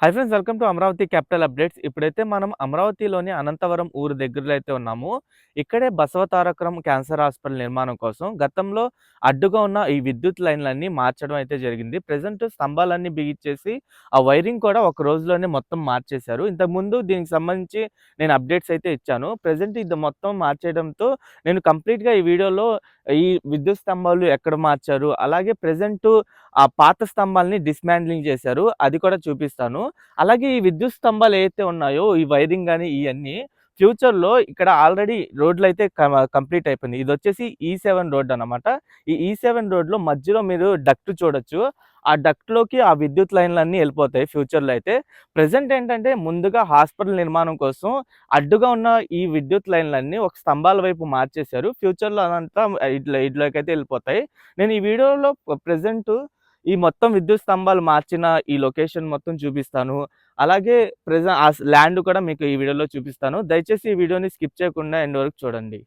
Hi friends welcome to Amaravati capital updates ఇప్పుడైతే మనం అమరావతిలోని అనంతవరం ఊరు దగ్గరలో అయితే ఉన్నాము. ఇక్కడే బసవతారకరం క్యాన్సర్ హాస్పిటల్ నిర్మాణం కోసం గతంలో అడ్డుగా ఉన్న ఈ విద్యుత్ లైన్లన్నీ మార్చడం అయితే జరిగింది. ప్రజెంట్ స్తంభాలన్నీ బిగిచ్చేసి ఆ వైరింగ్ కూడా ఒక రోజులోనే మొత్తం మార్చేశారు. ఇంతకుముందు దీనికి సంబంధించి నేను అప్డేట్స్ అయితే ఇచ్చాను. ప్రజెంట్ ఇది మొత్తం మార్చేయడంతో నేను కంప్లీట్గా ఈ వీడియోలో ఈ విద్యుత్ స్తంభాలు ఎక్కడ మార్చారు అలాగే ప్రజెంట్ ఆ పాత స్తంభాలని డిస్మాండ్లింగ్ చేశారు. అది కూడా చూపిస్తాను. అలాగే ఈ విద్యుత్ స్తంభాలు ఏవైతే ఉన్నాయో ఈ వైరింగ్ కానీ ఇవన్నీ ఫ్యూచర్లో ఇక్కడ ఆల్రెడీ రోడ్లు అయితే కంప్లీట్ అయిపోయింది. ఇది వచ్చేసి e ఈ e సెవెన్ రోడ్ అనమాట ఈ ఈ సెవెన్ రోడ్లో మధ్యలో మీరు డక్ట్ చూడొచ్చు. ఆ డక్ట్లోకి ఆ విద్యుత్ లైన్లన్నీ వెళ్ళిపోతాయి ఫ్యూచర్లో అయితే. ప్రజెంట్ ఏంటంటే ముందుగా హాస్పిటల్ నిర్మాణం కోసం అడ్డుగా ఉన్న ఈ విద్యుత్ లైన్లన్నీ ఒక స్తంభాల వైపు మార్చేశారు. ఫ్యూచర్లో అదంతా ఇట్లా ఇట్లోకి అయితే వెళ్ళిపోతాయి. నేను ఈ వీడియోలో ప్రజెంట్ ఈ మొత్తం విద్యుత్ స్తంభాలు మార్చిన ఈ లొకేషన్ మొత్తం చూపిస్తాను. అలాగే ప్రజెంట్ ఆ ల్యాండ్ కూడా మీకు ఈ వీడియోలో చూపిస్తాను. దయచేసి ఈ వీడియోని స్కిప్ చేయకుండా ఎండ్ వరకు చూడండి.